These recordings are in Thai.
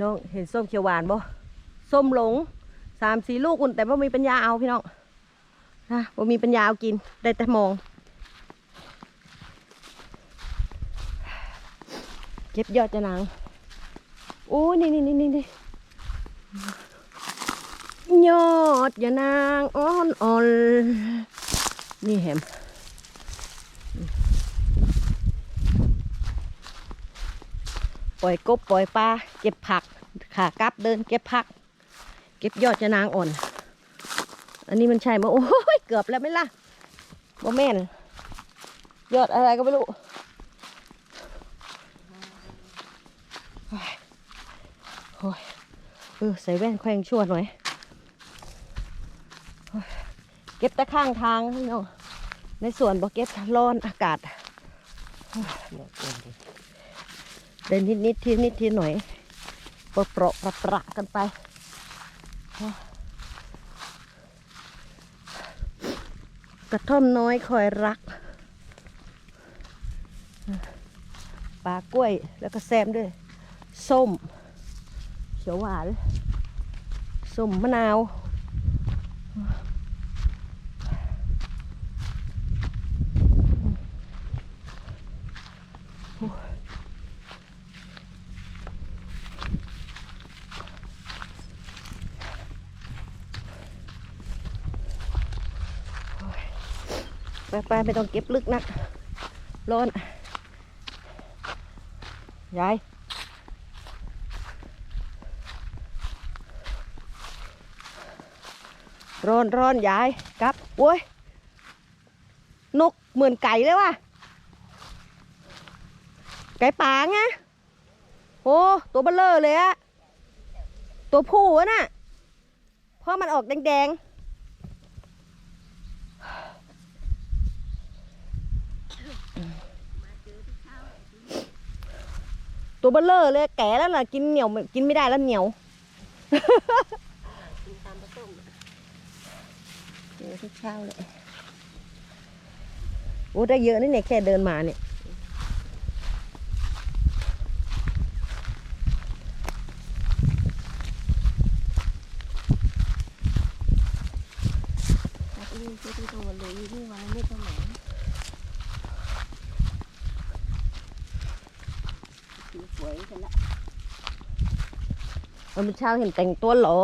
น้องเห็นส้มเขียวหวานบ่ส้มหลงสามสี่ลูกอุ่นแต่ว่ามีปัญญาเอาพี่น้องนะว่ามีปัญญาเอากินได้แต่มอง เก็บยอดจะนางโอ้นี่นี่นี่นี่นี่ยอดยานางอ่อนอ่อนนี่แหม ปล่อยกบปล่อยปลาเก็บผักขากลับเดินเก็บผัก เก็บยอดจะนางอ่อน อันนี้มันใช่ไหมโอ้ยเกือบแล้วไหมล่ะโมแม่น ยอดอะไรก็ไม่รู้โอ้ยเออใส่แว่นแขวงชั่วหน่อยเก็บแต่ข้างทางน้องในสวนบอกเก็บร้อนอากาศ เดินนิดนิดทีนิดทีหน่อยเปราะเปราะประประกันไปกระท่อมน้อยคอยรักปลากล้วยแล้วก็แซมด้วย ส้ม เขียวหวานส้มมะนาว ไปไปไม่ต้องเก็บลึกนักร้อนยายร้อนร้อนยายกลับโว้ยนกเหมือนไก่เลยว่ะ ไก่ป่าไงโอ้ตัวเบลเลอร์เลยอะตัวผู้อะน่ะ เพราะมันออกแดงๆ ตัวเบลเลอร์เลยแก่แล้วน่ะกินเหนียวกินไม่ได้แล้วเหนียวเจอทุกเช้าเลยโอ้ได้เยอะนี่เนี่ยแค่เดินมาเนี่ยตัดนี่คือที่ตัวเลยนี่ไว้ไม่ต้องไหน สวยกันละเมื่อเช้าเห็นแต่งตัวเหรอ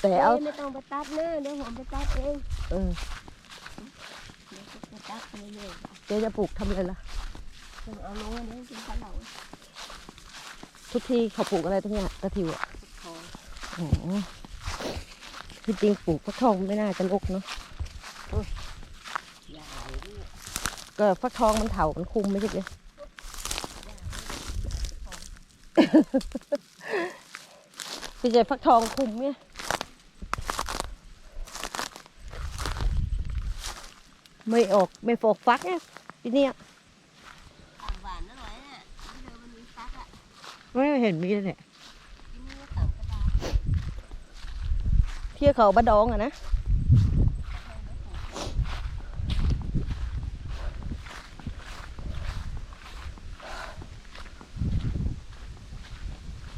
แต่เอาไม่ต้องไปตัดเนื้อเดี๋ยวผมไปตัดเองเออเดี๋ยวจะตัดไปเรื่อยเจ๊จะปลูกทำอะไรล่ะๆต้องเอาลงเดี๋ยวกินข้าวเหลาทุกที่เขาปลูกอะไรตรงเนี้ยกระถิวอะทองโอ้โหที่จริงปลูกฟักทองไม่น่าจะลกเนาะใหญ่ก็ฟักทองมันเถามันคุมไม่ใช่เลย พี่เจฟักทองคุมเนี่ยไม่ออกไม่ฟอกฟักเนี่ยทีเนี้ยหวานอร่อยน่ะเดี๋ยวมันมีฟักอะไม่เห็นมีเลยเนี่ยกินนี่ต่างกระดาษเที่ยวเขาบะดองอะนะ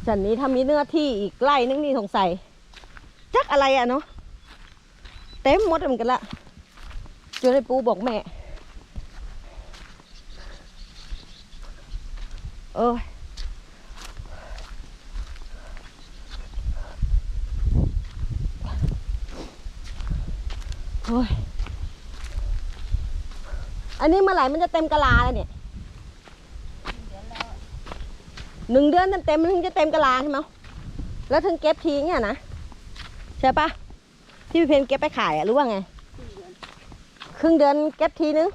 จันนี้ถ้ามีเนื้อที่อีกไร่นึงนี่สงสัย จักอะไรอะเนาะเต็มหมดเหมือนกันละจนไอ้ปูบอกแม่ เอ้ยโอ้ย อันนี้เมื่อไหร่มันจะเต็มกะลาแล้วเนี่ย หนึ่งเดือนเต็มๆมันถึงจะเต็มกะลาใช่ไหมแล้วถึงเก็บทีเนี่ยนะใช่ปะที่พี่เพนเก็บไปขายอะหรือว่าไง ครึ่งเดือนเก็บทีนึง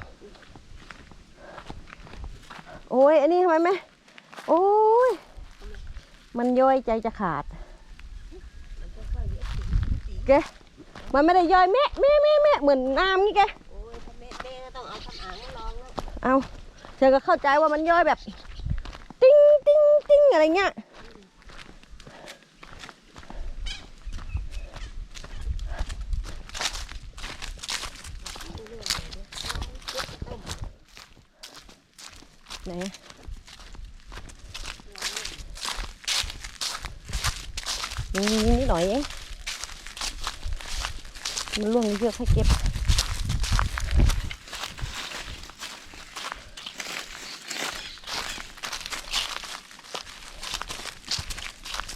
โอ้ยอันนี้ทำไมไหมโอ้ยมันย่อยใจจะขาดแกมันไม่ได้ย่อยแม่แม่แม่แม่เหมือนน้ำนี่แกโอ้ยถ้าแม่แม่ก็ต้องเอาคำอ่างมาลองแล้วเอาเธอก็เข้าใจว่ามันย่อยแบบติ้งติ้งติ้ง อะไรเงี้ยไหนนี่นิดหน่อยเองมันร่วงเยอะให้เก็บ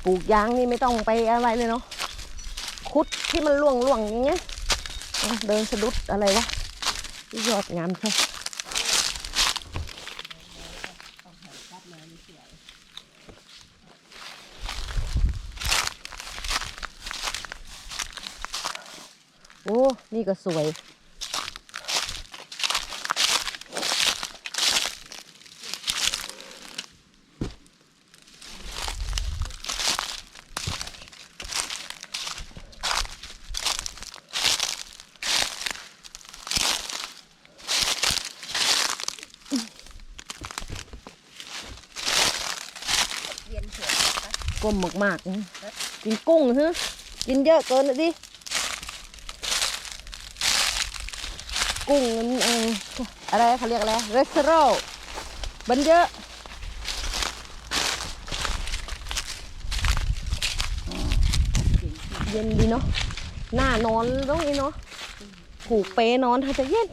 ปลูกยางนี่ไม่ต้องไปอะไรเลยเนาะคุดที่มันร่วงร่วงๆอย่างเงี้ยเอาเดินสะดุดอะไรวะยอดงามใช่โอ้ นี่ก็สวย ก้มมากๆ กินกุ้งฮะกินเยอะเกินเลยดิ กุ้งมันเอออะไรเขาเรียกอะไรเรสเตอรอลมันเยอะเย็นดีเนาะ หน้านอนตรงนี้เนาะ ผูกเปนอนถ้าจะเย็น